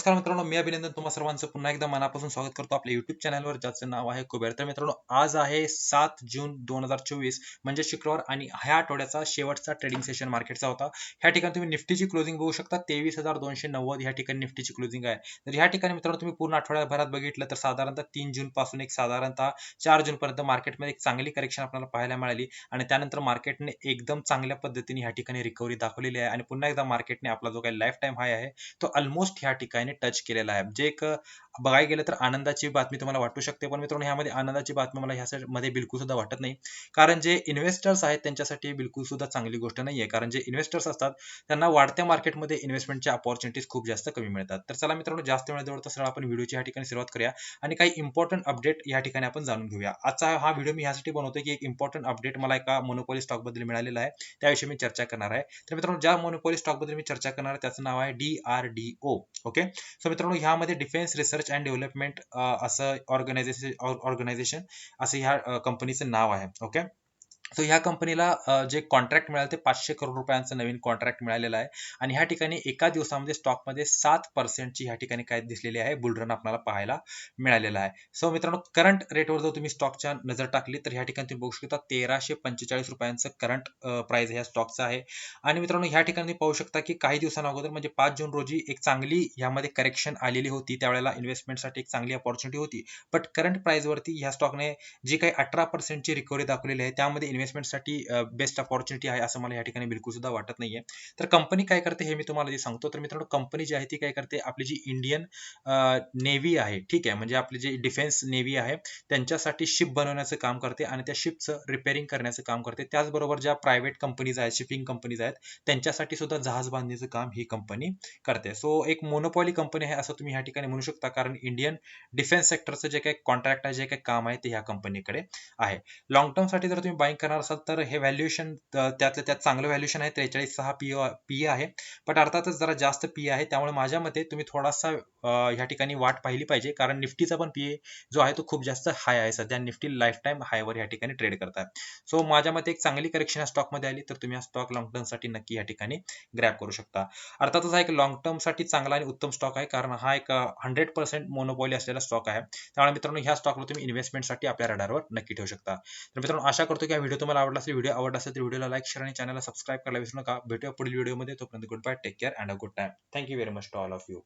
नमस्कार मित्रांनो मी अभिनंदन तुम्हा सर्वांचं. पुन्हा एकदा मनापासून स्वागत करतो आपल्या युट्यूब चॅनलवर ज्याचं नाव आहे कुबेर. तर मित्रांनो आज आहे सात जून दोन हजार चोवीस म्हणजे शुक्रवार आणि ह्या आठवड्याचा शेवटचा ट्रेडिंग सेशन मार्केटचा होता. ह्या ठिकाणी तुम्ही निफ्टीची क्लोजिंग बघू शकता. तेवीस हजार दोनशे नव्वद ह्या ठिकाणी निफ्टीची क्लोजिंग आहे. तर ह्या ठिकाणी मित्रांनो तुम्ही पूर्ण आठवड्याभरात बघितलं तर साधारणतः तीन जून पासून एक साधारणतः चार जून पर्यंत मार्केटमध्ये एक चांगली करेक्शन आपल्याला पाहायला मिळाली. आणि त्यानंतर मार्केटने एकदम चांगल्या पद्धतीने ह्या ठिकाणी रिकव्हरी दाखवलेली आहे. आणि पुन्हा एकदा मार्केटने आपला जो काही लाईफ टाइम हाय आहे तो ऑलमोस्ट ह्या ठिकाणी टच केलेला आहे. जे एक बघायला गेलं तर आनंदाची बातमी तुम्हाला वाटू शकते पण मित्रांनो ह्यामध्ये आनंदाची बातमी मला ह्यामध्ये बिलकुल सुद्धा वाटत नाही. कारण जे इन्व्हेस्टर्स आहेत त्यांच्यासाठी बिलकुल सुद्धा चांगली गोष्ट नाहीये. कारण जे इन्व्हेस्टर्स असतात त्यांना वाढत्या मार्केटमध्ये इन्व्हेस्टमेंटच्या अपॉर्च्युनिटीज खूप जास्त कमी मिळतात. तर चला मित्रांनो जास्त वेळ जवळ सरळ आपण व्हिडिओची या ठिकाणी सुरुवात करूया आणि काही इम्पॉर्टंट अपडेट या ठिकाणी आपण जाणून घेऊया. आजचा हा व्हिडिओ मी ह्यासाठी बनवतो की एक इम्पॉर्टंट अपडेट मला एका मोनोपॉली स्टॉकबद्दल मिळालेला आहे. त्याविषयी मी चर्चा करणार आहे. तर मित्रांनो ज्या मोनोपॉली स्टॉकबद्दल मी चर्चा करणार आहे त्याचं नाव आहे D R D O okay so मित्रांनो ह्यामध्ये डिफेन्स रिसर्च अँड डेव्हलपमेंट असं ऑर्गनायझेशन ऑर्गनायझेशन असं ह्या कंपनीचं नाव आहे. ओके सो ह्या कंपनीला जे कॉन्ट्रॅक्ट मिळालं ते पाचशे करोड रुपयांचं नवीन कॉन्ट्रॅक्ट मिळालेलं आहे. आणि ह्या ठिकाणी एका दिवसामध्ये स्टॉकमध्ये सात पर्सेंटची ह्या ठिकाणी काय दिसलेली आहे बुलरन आपल्याला पाहायला मिळालेला आहे. सो मित्रांनो करंट रेटवर जर तुम्ही स्टॉकच्या नजर टाकली तर ह्या ठिकाणी तुम्ही बघू शकता तेराशे पंचेचाळीस रुपयांचं करंट प्राइस ह्या स्टॉकचं आहे. आणि मित्रांनो ह्या ठिकाणी पाहू शकता की काही दिवसांअगोदर म्हणजे पाच जून रोजी एक चांगली ह्यामध्ये करेक्शन आलेली होती. त्यावेळेला इन्व्हेस्टमेंटसाठी एक चांगली अपॉर्च्युनिटी होती. बट करंट प्राइसवरती ह्या स्टॉकने जी काही अठरा पर्सेंटची रिकव्हरी दाखवलेली आहे त्यामध्ये इन्व्हेस्टमेंटसाठी बेस्ट अपॉर्च्युनिटी आहे असं मला या ठिकाणी बिलकुल सुद्धा वाटत नाहीये. तर कंपनी काय करते हे मी तुम्हाला जे सांगतो तर मित्रांनो कंपनी जी आहे ती काय करते आपली जी इंडियन नेव्ही आहे ठीक आहे? म्हणजे आपली जी डिफेन्स नेव्ही आहे त्यांच्यासाठी शिप बनवण्याचं काम करते आणि त्या शिपचं रिपेअरिंग करण्याचं काम करते. त्याचबरोबर ज्या प्रायव्हेट कंपनीज आहेत शिपिंग कंपनीज आहेत त्यांच्यासाठी सुद्धा जहाज बांधणीचं काम ही कंपनी करते. सो एक मोनोपॉली कंपनी आहे असं तुम्ही ह्या ठिकाणी म्हणू शकता कारण इंडियन डिफेन्स सेक्टरचं जे काही कॉन्ट्रॅक्ट आहे जे काही काम आहे ते ह्या कंपनीकडे आहे. लॉंग टर्मसाठी जर तुम्ही बाईंग करणार असाल तर हे व्हॅल्युएशन त्यातलं त्यात चांगलं व्हॅल्युएशन आहे. त्रेचाळीस सहा पी पी आहे. बट अर्थातच जरा जास्त पी आहे. त्यामुळे माझ्या मते तुम्ही थोडासा ह्या ठिकाणी वाट पाहिली पाहिजे. कारण निफ्टीचा पण पी जो आहे तो खूप जास्त हाय आहे. सध्या निफ्टी लाईफ टाईम हायवर या ठिकाणी ट्रेड करतात सो माझ्या मते एक चांगली करेक्शन या स्टॉकमध्ये आली तर तुम्ही हा स्टॉक लॉंग टर्मसाठी नक्की या ठिकाणी ग्रॅप करू शकता. अर्थातच हा एक लॉंग टर्मसाठी चांगला आणि उत्तम स्टॉक आहे. कारण हा एक हंड्रेड पर्सेंट मोनोपॉली असलेला स्टॉक आहे. त्यामुळे मित्रांनो ह्या स्टॉकला तुम्ही इन्व्हेस्टमेंटसाठी आपल्या रडारवर नक्की ठेवू शकता. तर मित्रांनो आशा करतो की हा व्हिडिओ तुम्हाला आवडला असेल व्हिडिओ आवडला असेल तर व्हिडिओला लाईक शेअर आणि चॅनलला सबस्क्राईब करायला विसरू नका. भेटूया पुढील व्हिडिओमध्ये तोपर्यंत good bye take care and a good time thank you very much to all of you